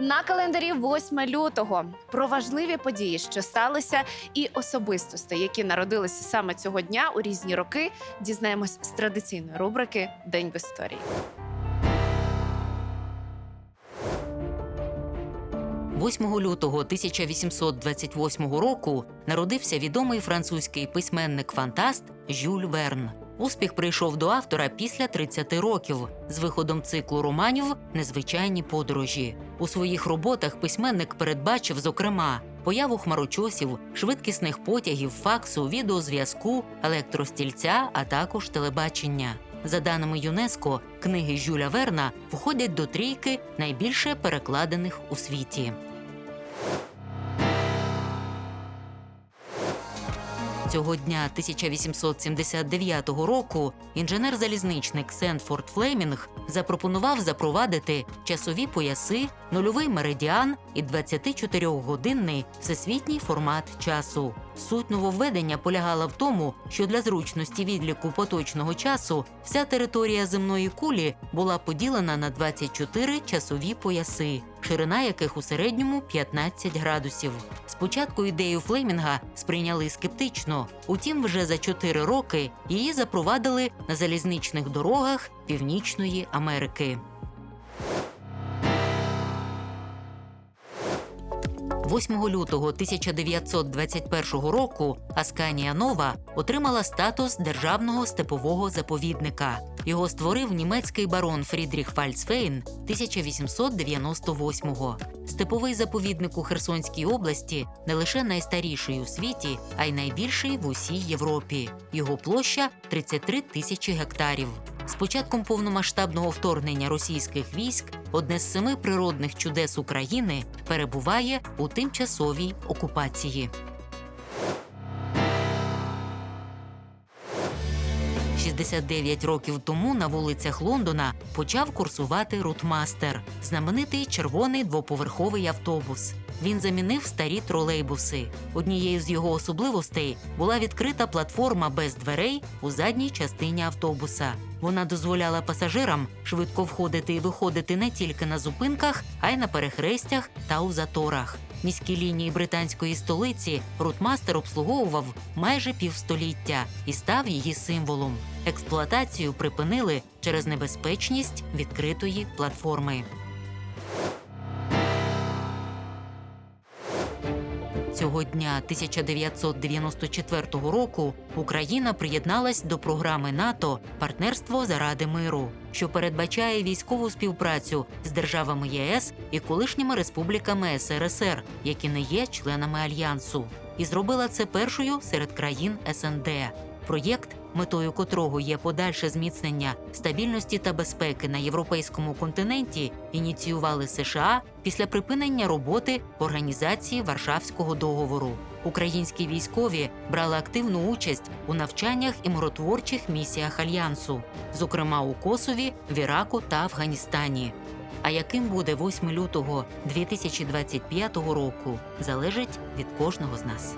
На календарі 8 лютого про важливі події, що сталися, і особистості, які народилися саме цього дня у різні роки, дізнаємось з традиційної рубрики День в історії. 8 лютого 1828 року народився відомий французький письменник-фантаст Жюль Верн. Успіх прийшов до автора після 30 років з виходом циклу романів Незвичайні подорожі. У своїх роботах письменник передбачив, зокрема, появу хмарочосів, швидкісних потягів, факсу, відеозв'язку, електростільця, а також телебачення. За даними ЮНЕСКО, книги Жюля Верна входять до трійки найбільше перекладених у світі. Цього дня 1879 року інженер-залізничник Сенфорд Флемінг запропонував запровадити часові пояси, нульовий меридіан і 24-годинний всесвітній формат часу. Суть нововведення полягала в тому, що для зручності відліку поточного часу вся територія земної кулі була поділена на 24 часові пояси, ширина яких у середньому 15 градусів. Спочатку ідею Флемінга сприйняли скептично, утім, вже за 4 роки її запровадили на залізничних дорогах Північної Америки. 8 лютого 1921 року Асканія Нова отримала статус державного степового заповідника. Його створив німецький барон Фрідріх Фальцфейн 1898-го. Степовий заповідник у Херсонській області не лише найстаріший у світі, а й найбільший в усій Європі. Його площа 33 тисячі гектарів. З початком повномасштабного вторгнення російських військ одне з семи природних чудес України перебуває у тимчасовій окупації. 69 років тому на вулицях Лондона почав курсувати рутмастер, знаменитий червоний двоповерховий автобус. Він замінив старі тролейбуси. Однією з його особливостей була відкрита платформа без дверей у задній частині автобуса. Вона дозволяла пасажирам швидко входити і виходити не тільки на зупинках, а й на перехрестях та у заторах. Міські лінії британської столиці рутмастер обслуговував майже півстоліття і став її символом. Експлуатацію припинили через небезпечність відкритої платформи. Цього дня 1994 року Україна приєдналась до програми НАТО Партнерство заради миру, що передбачає військову співпрацю з державами ЄС і колишніми республіками СРСР, які не є членами альянсу, і зробила це першою серед країн СНД. Проєкт, метою котрого є подальше зміцнення стабільності та безпеки на європейському континенті, ініціювали США після припинення роботи Організації Варшавського договору. Українські військові брали активну участь у навчаннях і миротворчих місіях альянсу, зокрема у Косові, в Іраку та Афганістані. А яким буде 8 лютого 2025 року, залежить від кожного з нас.